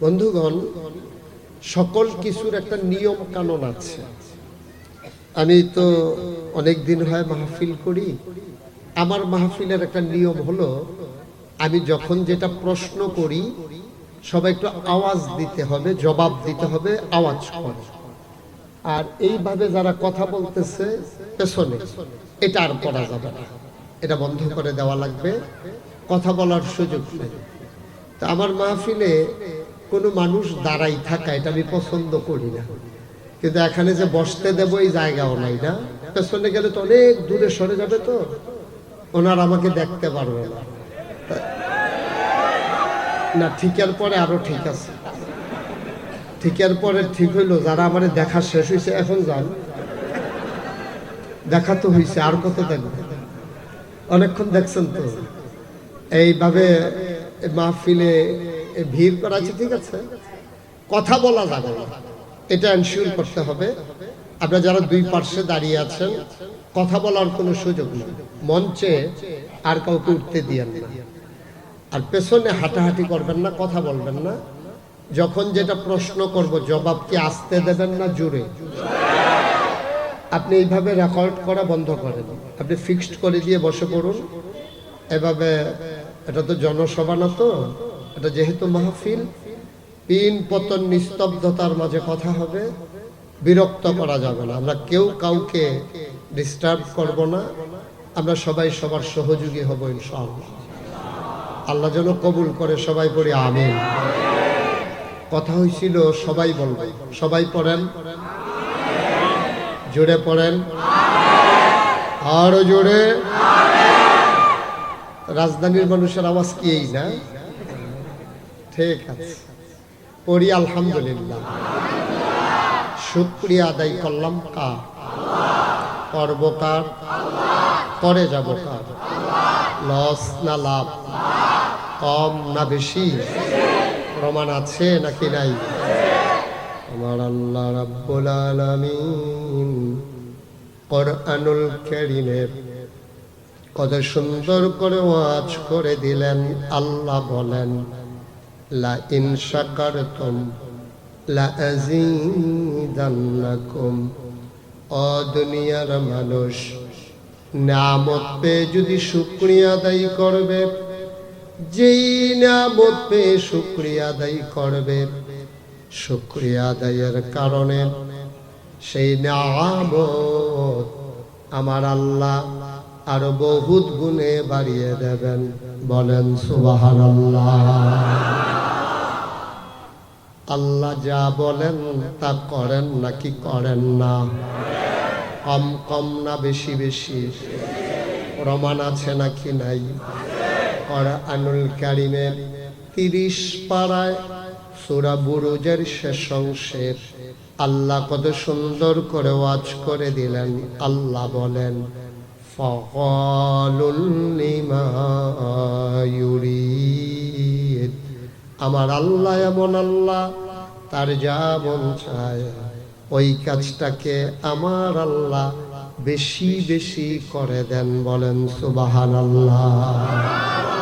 বন্ধুগণ, সকল কিছুর একটা নিয়ম কানুন আছে। আমি তো অনেক দিন হয় মাহফিল করি। আমার মাহফিলের একটা নিয়ম হলো, আমি যখন যেটা প্রশ্ন করি, সবাই একটু আওয়াজ দিতে হবে, জবাব দিতে হবে, আওয়াজ করে। আর এইভাবে যারা কথা বলতেছে, পেছনে, এটা আর করা যাবে না। এটা বন্ধ করে দেওয়া লাগবে। কথা বলার সুযোগ নেই। তা আমার মাহফিলে কোনো মানুষ দাঁড়াই থাকা, এটা আমি পছন্দ করি না। কিন্তু এখানে যে বসতে দেব এই জায়গাও নাই না। পেছনে গেলে তো অনেক দূরে সরে যাবে তো। ওনার আমাকে দেখতে পারবে না। না, ঠিকের পরে আরও ঠিক আছে। ঠিকের পরে ঠিক হইল, যারা আমার দেখা শেষ হয়েছে এখন যান। দেখা তো হয়েছে আর কত দেখবে অনেকক্ষণ দেখছেন তো। এইভাবে মাহফিলে ভিড় করা আছে ঠিক আছে? কথা বলা যাবে না। এটা এনশিওর করতে হবে। আপনারা যারা দুই পার্শ্বে দাঁড়িয়ে আছেন, কথা বলার কোনো সুযোগ নেই। মঞ্চে আর কাউকে উঠতে দিয়েন না। আর পেছনে হাঁটাহাঁটি করবেন না, কথা বলবেন না। যখন যেটা প্রশ্ন করব, জবাব কি আসতে দেবেন না জুড়ে? আপনি এইভাবে রেকর্ড করা বন্ধ করেন। আপনি ফিক্সড করে দিয়ে বসে পড়ুন। এভাবে, এটা তো জনসভা না তো? এটা যেহেতু মাহফিল পিন পতন নিস্তব্ধতার মাঝে কথা হবে, বিরক্ত করা যাবে না। আমরা কেউ কাউকে ডিস্টার্ব করব না। আমরা সবাই সবার সহযোগী হব, ইনশাআল্লাহ। আল্লাহ যেন কবুল করে সবাই পড়ি, আমিন। কথা হয়েছিল সবাই বলবে। সবাই পড়েন। জোরে পড়েন। আরও জোরে। রাজধানীর মানুষের আওয়াজ কি এই না? ঠিক আছে। পড়ি আলহামদুলিল্লাহ। শুক্রিয়া আদায় করলাম কার? করব কার? করে যাব কার? লস না লাভ? কম না বেশি? প্রমাণ আছে নাকি নাই? আমার আল্লাহ রাব্বুল আলামিন কোরআনুল কারীমের কত সুন্দর করে ওয়াজ করে দিলেন, আল্লাহ বলেন শাকারতুম লা আযীদান্নাকুম ও দুনিয়ার মানুষ নামত পেয়ে যদি শুক্রিয়া আদায় করবে, যেই নামত পেয়ে শুক্রিয়া আদায় করবে, শুক্রিয়া আদায়ের কারণে সেই নামত আমার আল্লাহ আরও বহুত গুণে বাড়িয়ে দেবেন। বলেন সুবাহান আল্লাহ যা বলেন তা করেন নাকি করেন না? কম কম না বেশি বেশি। প্রমাণ আছে নাকি নাই? আনুল কারিমের তিরিশ পাড়ায় সুরা বুরুজের শেষ অংশের আল্লাহ কত সুন্দর করে ওয়াজ করে দিলেন, আল্লাহ বলেন ফকলুল লিমা ইউরিদ। আমার আল্লাহ এমন আল্লাহ, তার যা মন চায়। ওই কাজটাকে আমার আল্লাহ বেশি বেশি করে দেন বলেন সুবাহান আল্লাহ